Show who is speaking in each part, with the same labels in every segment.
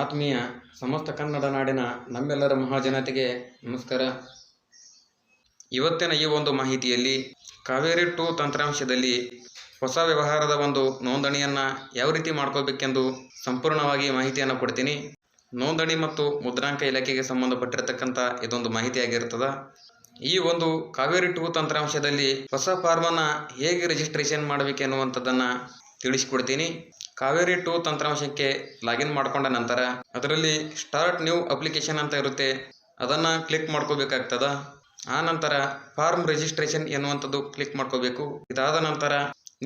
Speaker 1: ಆತ್ಮೀಯ ಸಮಸ್ತ ಕನ್ನಡ ನಾಡಿನ ನಮ್ಮೆಲ್ಲರ ಮಹಾಜನತೆಗೆ ನಮಸ್ಕಾರ. ಇವತ್ತಿನ ಈ ಒಂದು ಮಾಹಿತಿಯಲ್ಲಿ ಕಾವೇರಿ ಟೂ ತಂತ್ರಾಂಶದಲ್ಲಿ ಹೊಸ ವ್ಯವಹಾರದ ಒಂದು ನೋಂದಣಿಯನ್ನು ಯಾವ ರೀತಿ ಮಾಡ್ಕೋಬೇಕೆಂದು ಸಂಪೂರ್ಣವಾಗಿ ಮಾಹಿತಿಯನ್ನು ಕೊಡ್ತೀನಿ. ನೋಂದಣಿ ಮತ್ತು ಮುದ್ರಾಂಕ ಇಲಾಖೆಗೆ ಸಂಬಂಧಪಟ್ಟಿರತಕ್ಕಂಥ ಇದೊಂದು ಮಾಹಿತಿಯಾಗಿರ್ತದ. ಈ ಒಂದು ಕಾವೇರಿ ಟೂ ತಂತ್ರಾಂಶದಲ್ಲಿ ಹೊಸ ಫಾರ್ಮನ್ನು ಹೇಗೆ ರಿಜಿಸ್ಟ್ರೇಷನ್ ಮಾಡಬೇಕೆನ್ನುವಂಥದ್ದನ್ನು ತಿಳಿಸಿಕೊಡ್ತೀನಿ. ಕಾವೇರಿ ಟೂ ತಂತ್ರಾಂಶಕ್ಕೆ ಲಾಗಿನ್ ಮಾಡ್ಕೊಂಡ ನಂತರ ಅದರಲ್ಲಿ ಸ್ಟಾರ್ಟ್ ನ್ಯೂ ಅಪ್ಲಿಕೇಶನ್ ಅಂತ ಇರುತ್ತೆ, ಅದನ್ನು ಕ್ಲಿಕ್ ಮಾಡ್ಕೋಬೇಕಾಗ್ತದ. ಆ ನಂತರ ಫಾರ್ಮ್ ರಿಜಿಸ್ಟ್ರೇಷನ್ ಎನ್ನುವಂಥದ್ದು ಕ್ಲಿಕ್ ಮಾಡ್ಕೋಬೇಕು. ಇದಾದ ನಂತರ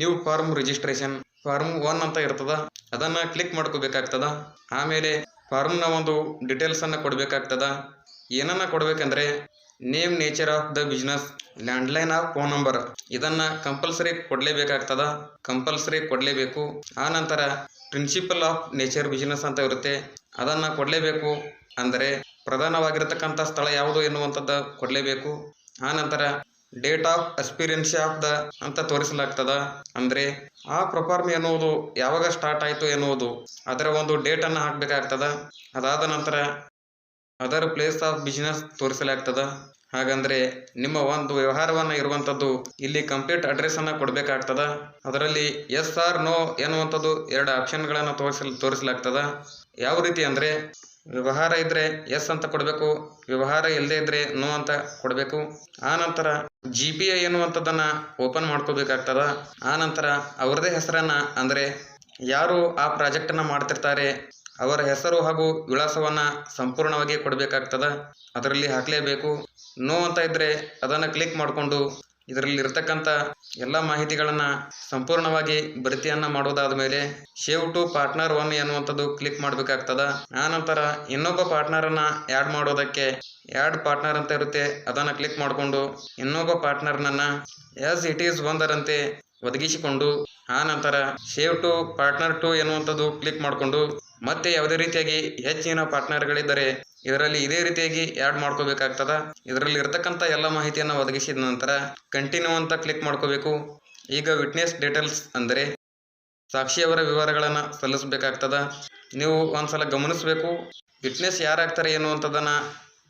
Speaker 1: new form registration, form one ಅಂತ ಇರ್ತದ, ಅದನ್ನು ಕ್ಲಿಕ್ ಮಾಡ್ಕೋಬೇಕಾಗ್ತದ. ಆಮೇಲೆ ಫಾರ್ಮ್ನ ಒಂದು ಡೀಟೇಲ್ಸನ್ನು ಕೊಡಬೇಕಾಗ್ತದ. ಏನನ್ನ ಕೊಡಬೇಕಂದ್ರೆ name, nature of the business, landline of phone number. ಇದನ್ನ ಕಂಪಲ್ಸರಿ ಕೊಡ್ಲೇಬೇಕಾಗ್ತದ? ಕಂಪಲ್ಸರಿ ಕೊಡಲೇಬೇಕು. ಆ ನಂತರ ಪ್ರಿನ್ಸಿಪಲ್ ಆಫ್ ನೇಚರ್ ಬಿಸ್ನೆಸ್ ಅಂತ ಇರುತ್ತೆ. ಅದನ್ನ ಕೊಡಲೇಬೇಕು. ಅಂದರೆ ಪ್ರಧಾನವಾಗಿರತಕ್ಕಂಥ ಸ್ಥಳ ಯಾವುದು ಎನ್ನುವಂಥದ್ದು ಕೊಡಲೇಬೇಕು. ಆ ನಂತರ date of experience of the ಅಂತ ತೋರಿಸಲಾಗ್ತದ. ಅಂದರೆ ಆ ಪ್ರಫಾರ್ಮ್ ಎನ್ನುವುದು ಯಾವಾಗ ಸ್ಟಾರ್ಟ್ ಆಯಿತು ಎನ್ನುವುದು. ಅದರ ಒಂದು ಡೇಟನ್ನು ಹಾಕಬೇಕಾಗ್ತದ. ಅದಾದ ನಂತರ ಅದರ್ ಪ್ಲೇಸ್ ಆಫ್ ಬಿಸ್ನೆಸ್ ತೋರಿಸಲಾಗ್ತದ? ಹಾಗಂದ್ರೆ ನಿಮ್ಮ ಒಂದು ವ್ಯವಹಾರವನ್ನ ಇರುವಂತದ್ದು ಇಲ್ಲಿ ಕಂಪ್ಲೀಟ್ ಅಡ್ರೆಸ್ ಅನ್ನ ಕೊಡಬೇಕಾಗ್ತದ? ಅದರಲ್ಲಿ ಎಸ್ ಆರ್ ನೋ ಎನ್ನುವಂಥದ್ದು ಎರಡು ಆಪ್ಷನ್ಗಳನ್ನು ತೋರಿಸಲ್, ತೋರಿಸಲಾಗ್ತದ? ಯಾವ ರೀತಿ ಅಂದ್ರೆ ವ್ಯವಹಾರ ಇದ್ರೆ ಎಸ್ ಅಂತ ಕೊಡಬೇಕು, ವ್ಯವಹಾರ ಇಲ್ಲದೆ ಇದ್ರೆ ನೋ ಅಂತ ಕೊಡಬೇಕು. ಆ ನಂತರ ಜಿ ಪಿ ಐ ಎನ್ನುವಂಥದ್ದನ್ನ ಓಪನ್ ಮಾಡ್ಕೋಬೇಕಾಗ್ತದ? ಆ ನಂತರ ಅವರದೇ ಹೆಸರನ್ನ ಅಂದ್ರೆ ಯಾರು ಆ ಪ್ರಾಜೆಕ್ಟನ್ನು ಮಾಡ್ತಿರ್ತಾರೆ? ಅವರ ಹೆಸರು ಹಾಗೂ ವಿಳಾಸವನ್ನು ಸಂಪೂರ್ಣವಾಗಿ ಕೊಡಬೇಕಾಗ್ತದ? ಅದರಲ್ಲಿ ಹಾಕಲೇಬೇಕು. ನೋ ಅಂತ ಇದ್ದರೆ ಅದನ್ನು ಕ್ಲಿಕ್ ಮಾಡಿಕೊಂಡು ಇದರಲ್ಲಿ ಇರತಕ್ಕಂಥ ಎಲ್ಲ ಮಾಹಿತಿಗಳನ್ನು ಸಂಪೂರ್ಣವಾಗಿ ಭರ್ತಿಯನ್ನು ಮಾಡೋದಾದ ಮೇಲೆ ಶೇವ್ ಟು ಪಾರ್ಟ್ನರ್ ಒನ್ ಎನ್ನುವಂಥದ್ದು ಕ್ಲಿಕ್ ಮಾಡಬೇಕಾಗ್ತದ. ಆ ನಂತರ ಇನ್ನೊಬ್ಬ ಪಾರ್ಟ್ನರನ್ನು ಆ್ಯಡ್ ಮಾಡೋದಕ್ಕೆ ಆ್ಯಡ್ ಪಾರ್ಟ್ನರ್ ಅಂತ ಇರುತ್ತೆ. ಅದನ್ನು ಕ್ಲಿಕ್ ಮಾಡಿಕೊಂಡು ಇನ್ನೊಬ್ಬ ಪಾರ್ಟ್ನರ್ನನ್ನು ಎಸ್ ಇಟ್ ಈಸ್ ಒಂದರಂತೆ ಒದಗಿಸಿಕೊಂಡು ಆ ನಂತರ ಸೇವ್ ಟು ಪಾರ್ಟ್ನರ್ ಟು ಎನ್ನುವಂಥದ್ದು ಕ್ಲಿಕ್ ಮಾಡಿಕೊಂಡು ಮತ್ತೆ ಯಾವುದೇ ರೀತಿಯಾಗಿ ಹೆಚ್ಚಿನ ಪಾರ್ಟ್ನರ್ಗಳಿದ್ದರೆ ಇದರಲ್ಲಿ ಇದೇ ರೀತಿಯಾಗಿ ಆ್ಯಡ್ ಮಾಡ್ಕೋಬೇಕಾಗ್ತದ. ಇದರಲ್ಲಿ ಇರತಕ್ಕಂಥ ಎಲ್ಲ ಮಾಹಿತಿಯನ್ನು ಒದಗಿಸಿದ ನಂತರ ಕಂಟಿನ್ಯೂ ಅಂತ ಕ್ಲಿಕ್ ಮಾಡ್ಕೋಬೇಕು. ಈಗ ವಿಟ್ನೆಸ್ ಡೀಟೇಲ್ಸ್ ಅಂದರೆ ಸಾಕ್ಷಿಯವರ ವಿವರಗಳನ್ನು ಸಲ್ಲಿಸಬೇಕಾಗ್ತದ. ನೀವು ಒಂದ್ಸಲ ಗಮನಿಸಬೇಕು. ವಿಟ್ನೆಸ್ ಯಾರಾಗ್ತಾರೆ ಎನ್ನುವಂಥದ್ದನ್ನು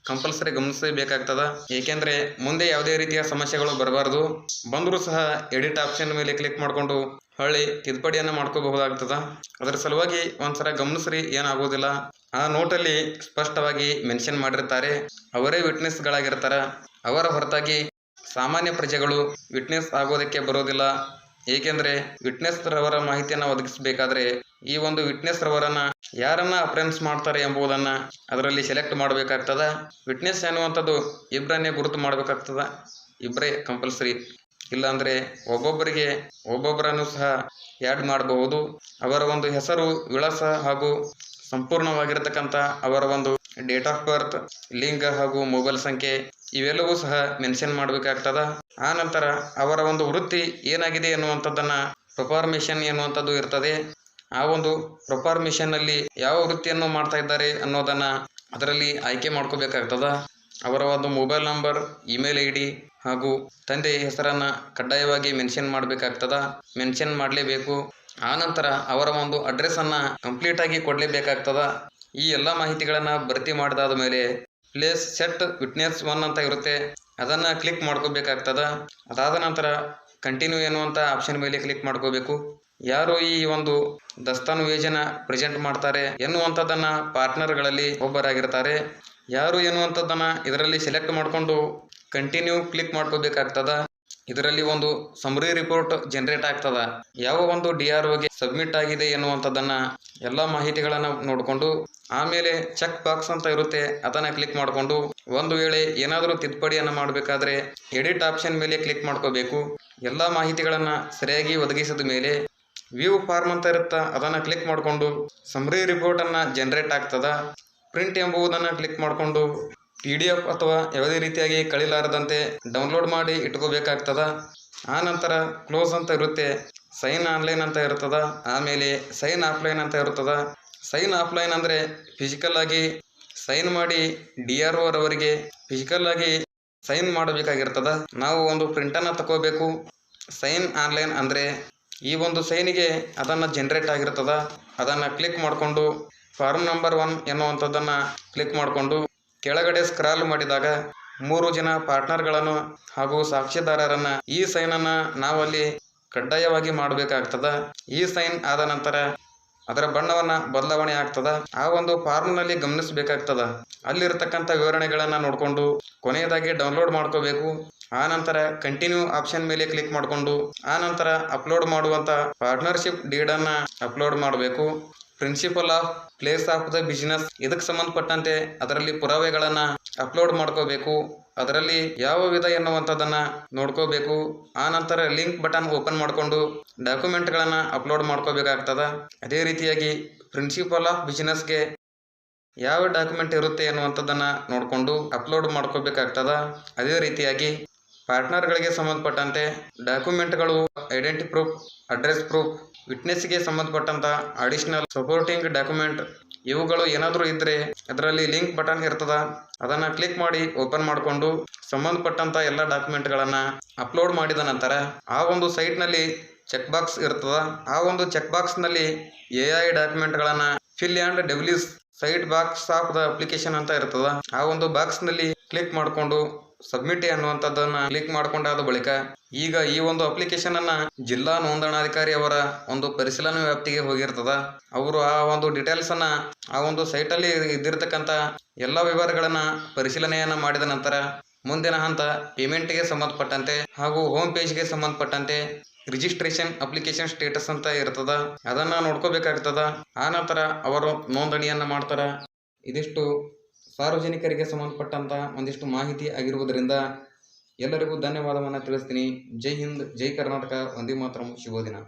Speaker 1: ಕಂಪಲ್ಸರಿ ಗಮನಿಸಬೇಕಾಗ್ತದ. ಏಕೆಂದ್ರೆ ಮುಂದೆ ಯಾವುದೇ ರೀತಿಯ ಸಮಸ್ಯೆಗಳು ಬರಬಾರದು. ಬಂದರೂ ಸಹ ಎಡಿಟ್ ಆಪ್ಷನ್ ಮೇಲೆ ಕ್ಲಿಕ್ ಮಾಡಿಕೊಂಡು ಹೊಳ್ಳಿ ತಿದ್ದುಪಡಿಯನ್ನು ಮಾಡ್ಕೋಬಹುದಾಗ್ತದ. ಅದರ ಸಲುವಾಗಿ ಒಂದ್ಸಲ ಗಮನಿಸ್ರಿ, ಏನಾಗೋದಿಲ್ಲ. ಆ ನೋಟಲ್ಲಿ ಸ್ಪಷ್ಟವಾಗಿ ಮೆನ್ಷನ್ ಮಾಡಿರ್ತಾರೆ. ಅವರೇ ವಿಟ್ನೆಸ್ಗಳಾಗಿರ್ತಾರ ಅವರ ಹೊರತಾಗಿ ಸಾಮಾನ್ಯ ಪ್ರಜೆಗಳು ವಿಟ್ನೆಸ್ ಆಗೋದಕ್ಕೆ ಬರೋದಿಲ್ಲ. ಏಕೆಂದರೆ ವಿಟ್ನೆಸ್ ರವರ ಮಾಹಿತಿಯನ್ನು ಒದಗಿಸಬೇಕಾದ್ರೆ ಈ ಒಂದು ವಿಟ್ನೆಸ್ ರವರನ್ನ ಯಾರನ್ನ ಅಪ್ರೆನ್ಸ್ ಮಾಡ್ತಾರೆ ಎಂಬುದನ್ನ ಅದರಲ್ಲಿ ಸೆಲೆಕ್ಟ್ ಮಾಡಬೇಕಾಗ್ತದ. ವಿಟ್ನೆಸ್ ಅನ್ನುವಂಥದ್ದು ಇಬ್ಬರನ್ನೇ ಗುರುತು ಮಾಡಬೇಕಾಗ್ತದ. ಇಬ್ಬರೇ ಕಂಪಲ್ಸರಿ ಇಲ್ಲಾಂದ್ರೆ ಒಬ್ಬೊಬ್ಬರಿಗೆ ಒಬ್ಬೊಬ್ಬರನ್ನು ಸಹ ಆ್ಯಡ್ ಮಾಡಬಹುದು. ಅವರ ಒಂದು ಹೆಸರು, ವಿಳಾಸ ಹಾಗೂ ಸಂಪೂರ್ಣವಾಗಿರತಕ್ಕಂಥ ಅವರ ಒಂದು ಡೇಟ್ ಆಫ್ ಬರ್ತ್ ಲಿಂಗ ಹಾಗೂ ಮೊಬೈಲ್ ಸಂಖ್ಯೆ ಇವೆಲ್ಲವೂ ಸಹ ಮೆನ್ಷನ್ ಮಾಡಬೇಕಾಗ್ತದ. ಆ ನಂತರ ಅವರ ಒಂದು ವೃತ್ತಿ ಏನಾಗಿದೆ ಎನ್ನುವಂಥದ್ದನ್ನ ಪ್ರೊಫಾರ್ಮೇಷನ್ ಎನ್ನುವಂಥದ್ದು ಇರ್ತದೆ. ಆ ಒಂದು ಪ್ರೊಫಾರ್ಮೇಷನ್ನಲ್ಲಿ ಯಾವ ವೃತ್ತಿಯನ್ನು ಮಾಡ್ತಾ ಇದ್ದಾರೆ ಅನ್ನೋದನ್ನ ಅದರಲ್ಲಿ ಆಯ್ಕೆ ಮಾಡ್ಕೋಬೇಕಾಗ್ತದ. ಅವರ ಒಂದು mobile number email I D ಹಾಗೂ ತಂದೆ ಹೆಸರನ್ನ ಕಡ್ಡಾಯವಾಗಿ ಮೆನ್ಷನ್ ಮಾಡಬೇಕಾಗ್ತದ. ಮೆನ್ಷನ್ ಮಾಡಲೇಬೇಕು. ಆ ನಂತರ ಅವರ ಒಂದು ಅಡ್ರೆಸ್ಸನ್ನು ಕಂಪ್ಲೀಟಾಗಿ ಕೊಡಲೇಬೇಕಾಗ್ತದ. ಈ ಎಲ್ಲ ಮಾಹಿತಿಗಳನ್ನು ಭರ್ತಿ ಮಾಡಿದಾದ ಮೇಲೆ ಪ್ಲೇಸ್ ಸೆಟ್ ವಿಟ್ನೆಸ್ ಒನ್ ಅಂತ ಇರುತ್ತೆ. ಅದನ್ನು ಕ್ಲಿಕ್ ಮಾಡ್ಕೋಬೇಕಾಗ್ತದ. ಅದಾದ ನಂತರ ಕಂಟಿನ್ಯೂ ಎನ್ನುವಂಥ ಆಪ್ಷನ್ ಮೇಲೆ ಕ್ಲಿಕ್ ಮಾಡ್ಕೋಬೇಕು. ಯಾರು ಈ ಒಂದು ದಸ್ತಾನು ವೇಜನ ಪ್ರೆಸೆಂಟ್ ಮಾಡ್ತಾರೆ ಎನ್ನುವಂಥದ್ದನ್ನು ಪಾರ್ಟ್ನರ್ಗಳಲ್ಲಿ ಒಬ್ಬರಾಗಿರ್ತಾರೆ. ಯಾರು ಎನ್ನುವಂಥದ್ದನ್ನು ಇದರಲ್ಲಿ ಸೆಲೆಕ್ಟ್ ಮಾಡಿಕೊಂಡು ಕಂಟಿನ್ಯೂ ಕ್ಲಿಕ್ ಮಾಡ್ಕೋಬೇಕಾಗ್ತದ. ಇದರಲ್ಲಿ ಒಂದು ಸಮರಿ ರಿಪೋರ್ಟ್ ಜನರೇಟ್ ಆಗ್ತದ. ಯಾವ ಒಂದು ಡಿ ಆರ್ ಒಗೆ ಸಬ್ಮಿಟ್ ಆಗಿದೆ ಎನ್ನುವಂಥದ್ದನ್ನ ಎಲ್ಲ ಮಾಹಿತಿಗಳನ್ನು ನೋಡಿಕೊಂಡು, ಆಮೇಲೆ ಚೆಕ್ ಬಾಕ್ಸ್ ಅಂತ ಇರುತ್ತೆ, ಅದನ್ನ ಕ್ಲಿಕ್ ಮಾಡಿಕೊಂಡು, ಒಂದು ವೇಳೆ ಏನಾದರೂ ತಿದ್ದುಪಡಿಯನ್ನು ಮಾಡಬೇಕಾದ್ರೆ ಎಡಿಟ್ ಆಪ್ಷನ್ ಮೇಲೆ ಕ್ಲಿಕ್ ಮಾಡ್ಕೋಬೇಕು. ಎಲ್ಲ ಮಾಹಿತಿಗಳನ್ನು ಸರಿಯಾಗಿ ಒದಗಿಸಿದ ಮೇಲೆ ವ್ಯೂ ಫಾರ್ಮ್ ಅಂತ ಇರುತ್ತಾ, ಅದನ್ನು ಕ್ಲಿಕ್ ಮಾಡಿಕೊಂಡು ಸಮರಿ ರಿಪೋರ್ಟನ್ನು ಜನರೇಟ್ ಆಗ್ತದ. ಪ್ರಿಂಟ್ ಎಂಬುವುದನ್ನು ಕ್ಲಿಕ್ ಮಾಡಿಕೊಂಡು ಪಿ ಡಿ ಎಫ್ ಅಥವಾ ಯಾವುದೇ ರೀತಿಯಾಗಿ ಕಳಿಲಾರದಂತೆ ಡೌನ್ಲೋಡ್ ಮಾಡಿ ಇಟ್ಕೋಬೇಕಾಗ್ತದ. ಆನಂತರ ನಂತರ ಕ್ಲೋಸ್ ಅಂತ ಇರುತ್ತೆ ಸೈನ್ ಆನ್ಲೈನ್ ಅಂತ ಇರ್ತದ, ಆಮೇಲೆ ಸೈನ್ ಆಫ್ಲೈನ್ ಅಂತ ಇರ್ತದ. ಸೈನ್ ಆಫ್ಲೈನ್ ಅಂದರೆ ಫಿಸಿಕಲ್ ಆಗಿ ಸೈನ್ ಮಾಡಿ ಡಿ ಆರ್ ಫಿಸಿಕಲ್ ಆಗಿ ಸೈನ್ ಮಾಡಬೇಕಾಗಿರ್ತದ. ನಾವು ಒಂದು ಪ್ರಿಂಟನ್ನು ತಗೋಬೇಕು ಸೈನ್ ಆನ್ಲೈನ್ ಅಂದರೆ ಈ ಒಂದು ಸೈನಿಗೆ ಅದನ್ನು ಜನ್ರೇಟ್ ಆಗಿರ್ತದ. ಅದನ್ನು ಕ್ಲಿಕ್ ಮಾಡಿಕೊಂಡು ಫಾರ್ಮ್ ನಂಬರ್ ಒನ್ ಎನ್ನುವಂಥದ್ದನ್ನು ಕ್ಲಿಕ್ ಮಾಡಿಕೊಂಡು ಕೆಳಗಡೆ ಸ್ಕ್ರಾಲ್ ಮಾಡಿದಾಗ ಮೂರು ಜನ ಪಾರ್ಟ್ನರ್ಗಳನ್ನು ಹಾಗೂ ಸಾಕ್ಷಿದಾರರನ್ನ ಈ ಸೈನನ್ನು ನಾವಲ್ಲಿ ಕಡ್ಡಾಯವಾಗಿ ಮಾಡಬೇಕಾಗ್ತದ. ಈ ಸೈನ್ ಆದ ನಂತರ ಅದರ ಬಣ್ಣವನ್ನ ಬದಲಾವಣೆ ಆಗ್ತದ? ಆ ಒಂದು ಫಾರ್ಮ್ನಲ್ಲಿ ಗಮನಿಸಬೇಕಾಗ್ತದ. ಅಲ್ಲಿರ್ತಕ್ಕಂಥ ವಿವರಣೆಗಳನ್ನ ನೋಡಿಕೊಂಡು, ಕೊನೆಯದಾಗಿ ಡೌನ್ಲೋಡ್ ಮಾಡ್ಕೋಬೇಕು. ಆ ನಂತರ ಕಂಟಿನ್ಯೂ ಆಪ್ಷನ್ ಮೇಲೆ ಕ್ಲಿಕ್ ಮಾಡಿಕೊಂಡು, ಆ ನಂತರ ಅಪ್ಲೋಡ್ ಮಾಡುವಂತ ಪಾರ್ಟ್ನರ್ಶಿಪ್ ಅನ್ನ ಅಪ್ಲೋಡ್ ಮಾಡಬೇಕು. Principal of place of the business ಇದಕ್ಕೆ ಸಂಬಂಧಪಟ್ಟಂತೆ ಅದರಲ್ಲಿ ಪುರಾವೆಗಳನ್ನು ಅಪ್ಲೋಡ್ ಮಾಡ್ಕೋಬೇಕು. ಅದರಲ್ಲಿ ಯಾವ ವಿಧ ಎನ್ನುವಂಥದ್ದನ್ನು ನೋಡ್ಕೋಬೇಕು. ಆ ನಂತರ ಲಿಂಕ್ ಬಟನ್ ಓಪನ್ ಮಾಡಿಕೊಂಡು ಡಾಕ್ಯುಮೆಂಟ್ಗಳನ್ನು ಅಪ್ಲೋಡ್ ಮಾಡ್ಕೋಬೇಕಾಗ್ತದ. ಅದೇ ರೀತಿಯಾಗಿ ಪ್ರಿನ್ಸಿಪಲ್ ಆಫ್ ಬಿಸಿನೆಸ್ಗೆ ಯಾವ ಡಾಕ್ಯುಮೆಂಟ್ ಇರುತ್ತೆ ಅನ್ನುವಂಥದ್ದನ್ನು ನೋಡಿಕೊಂಡು ಅಪ್ಲೋಡ್ ಮಾಡ್ಕೋಬೇಕಾಗ್ತದ. ಅದೇ ರೀತಿಯಾಗಿ ಪಾರ್ಟ್ನರ್ಗಳಿಗೆ ಸಂಬಂಧಪಟ್ಟಂತೆ ಡಾಕ್ಯುಮೆಂಟ್ಗಳು, ಐಡೆಂಟಿ ಪ್ರೂಫ್, ಅಡ್ರೆಸ್ ಪ್ರೂಫ್, ವಿಟ್ನೆಸ್ಗೆ ಸಂಬಂಧಪಟ್ಟಂತ ಅಡಿಷನಲ್ ಸಪೋರ್ಟಿಂಗ್ ಡಾಕ್ಯುಮೆಂಟ್ ಇವುಗಳು ಏನಾದರೂ ಇದ್ದರೆ ಅದರಲ್ಲಿ ಲಿಂಕ್ ಬಟನ್ ಇರ್ತದ, ಅದನ್ನ ಕ್ಲಿಕ್ ಮಾಡಿ ಓಪನ್ ಮಾಡಿಕೊಂಡು ಸಂಬಂಧಪಟ್ಟಂತ ಎಲ್ಲ ಡಾಕ್ಯುಮೆಂಟ್ಗಳನ್ನು ಅಪ್ಲೋಡ್ ಮಾಡಿದ ನಂತರ ಆ ಒಂದು ಸೈಟ್ನಲ್ಲಿ ಚೆಕ್ ಬಾಕ್ಸ್ ಇರ್ತದ, ಆ ಒಂದು ಚೆಕ್ ಬಾಕ್ಸ್ನಲ್ಲಿ ಎ ಐ ಡಾಕ್ಯುಮೆಂಟ್ಗಳನ್ನು fill and ಡೆವ್ಲಿಸ್ site box of the application ಅಂತ ಇರ್ತದ. ಆ ಒಂದು ಬಾಕ್ಸ್ನಲ್ಲಿ ಕ್ಲಿಕ್ ಮಾಡಿಕೊಂಡು ಸಬ್ಮಿಟ್ ಅನ್ನುವಂಥದ್ದನ್ನ ಕ್ಲಿಕ್ ಮಾಡ್ಕೊಂಡಾದ ಬಳಿಕ ಈಗ ಈ ಒಂದು ಅಪ್ಲಿಕೇಶನ್ ಅನ್ನ ಜಿಲ್ಲಾ ನೋಂದಣಾಧಿಕಾರಿ ಅವರ ಒಂದು ಪರಿಶೀಲನಾ ವ್ಯಾಪ್ತಿಗೆ ಹೋಗಿರ್ತದ. ಅವರು ಆ ಒಂದು ಡೀಟೇಲ್ಸ್ ಅನ್ನ ಆ ಒಂದು ಸೈಟ್ ಅಲ್ಲಿ ಇದ್ದಿರತಕ್ಕಂತ ಎಲ್ಲಾ ವಿವರಗಳನ್ನ ಪರಿಶೀಲನೆಯನ್ನ ಮಾಡಿದ ನಂತರ ಮುಂದಿನ ಹಂತ ಪೇಮೆಂಟ್ಗೆ ಸಂಬಂಧಪಟ್ಟಂತೆ ಹಾಗೂ ಹೋಮ್ ಪೇಜ್ಗೆ ಸಂಬಂಧಪಟ್ಟಂತೆ ರಿಜಿಸ್ಟ್ರೇಷನ್ ಅಪ್ಲಿಕೇಶನ್ ಸ್ಟೇಟಸ್ ಅಂತ ಇರ್ತದ, ಅದನ್ನ ನೋಡ್ಕೋಬೇಕಾಗ್ತದ. ಆ ನಂತರ ಅವರು ನೋಂದಣಿಯನ್ನ ಮಾಡ್ತಾರ. ಇದಿಷ್ಟು ಸಾರ್ವಜನಿಕರಿಗೆ ಸಂಬಂಧಪಟ್ಟಂತ ಒಂದಿಷ್ಟು ಮಾಹಿತಿ ಆಗಿರುವುದರಿಂದ ಎಲ್ಲರಿಗೂ ಧನ್ಯವಾದವನ್ನು ತಿಳಿಸ್ತೀನಿ. ಜೈ ಹಿಂದ್, ಜೈ ಕರ್ನಾಟಕ, ಒಂದೇ ಮಾತ್ರ ಶುಭ ದಿನ